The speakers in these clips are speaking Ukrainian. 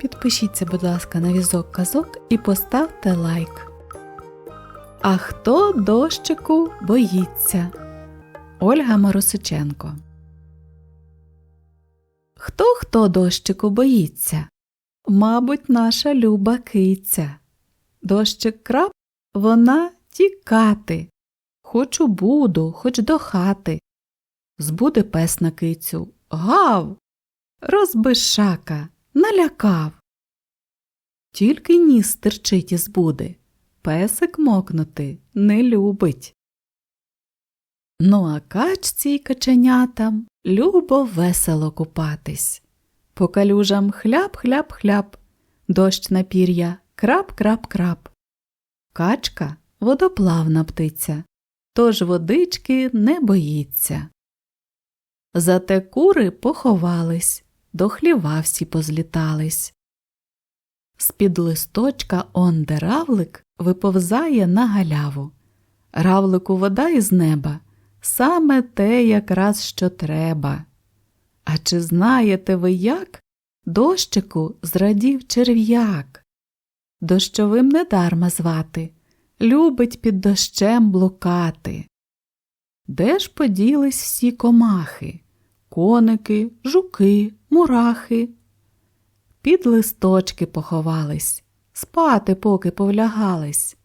підпишіться, будь ласка, на візок казок і поставте лайк. А хто дощику боїться? Ольга Моросиченко. Хто хто дощику боїться? Мабуть, наша люба киця. Дощик крап, вона тікати. Хочу буду, хоч до хати. Збуде пес на кицю. Гав. Розбишака, налякав. Тільки ніс стирчить із буди. Песик мокнути не любить. Ну а качці й каченятам любо весело купатись. По калюжам хляб-хляб-хляб, дощ на пір'я крап-крап-крап. Качка водоплавна птиця, тож водички не боїться. Зате кури поховались, до хліва всі позлітались. З-під листочка он де равлик виповзає на галяву. Равлику вода із неба саме те якраз що треба. А чи знаєте ви як? Дощику зрадів черв'як. Дощовим недарма звати, любить під дощем блукати. Де ж поділись всі комахи, коники, жуки, мурахи? Під листочки поховались, спати поки повлягались.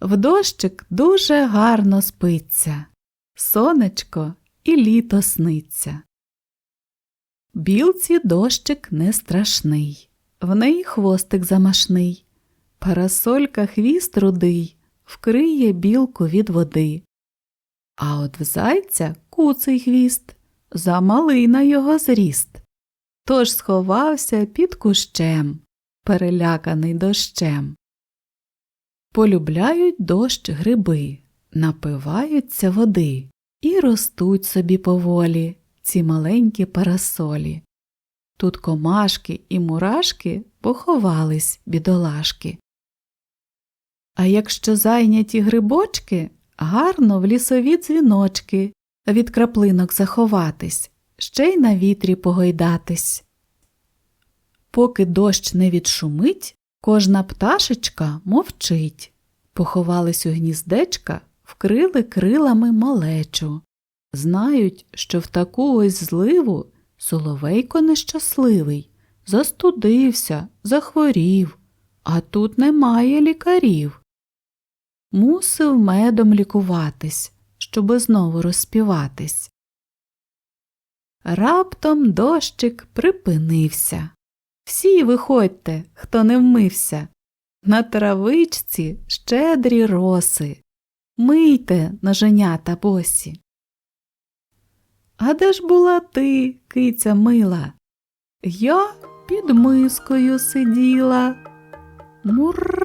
В дощик дуже гарно спиться, сонечко і літо сниться. Білці дощик не страшний, в неї хвостик замашний, парасолька хвіст рудий вкриє білку від води. А от в зайця куций хвіст, замалий на його зріст. Тож сховався під кущем, переляканий дощем. Полюбляють дощ гриби, напиваються води і ростуть собі поволі ці маленькі парасолі. Тут комашки і мурашки поховались, бідолашки. А якщо зайняті грибочки, гарно в лісові дзвіночки від краплинок заховатись, ще й на вітрі погойдатись. Поки дощ не відшумить, кожна пташечка мовчить. Поховались у гніздечка, вкрили крилами малечу. Знають, що в таку ось зливу соловейко нещасливий, застудився, захворів, а тут немає лікарів. Мусив медом лікуватись, щоби знову розспіватись. Раптом дощик припинився. Всі виходьте, хто не вмився. На травичці щедрі роси. Мийте ноженята босі. А де ж була ти, киця мила? Я під мискою сиділа. Мур.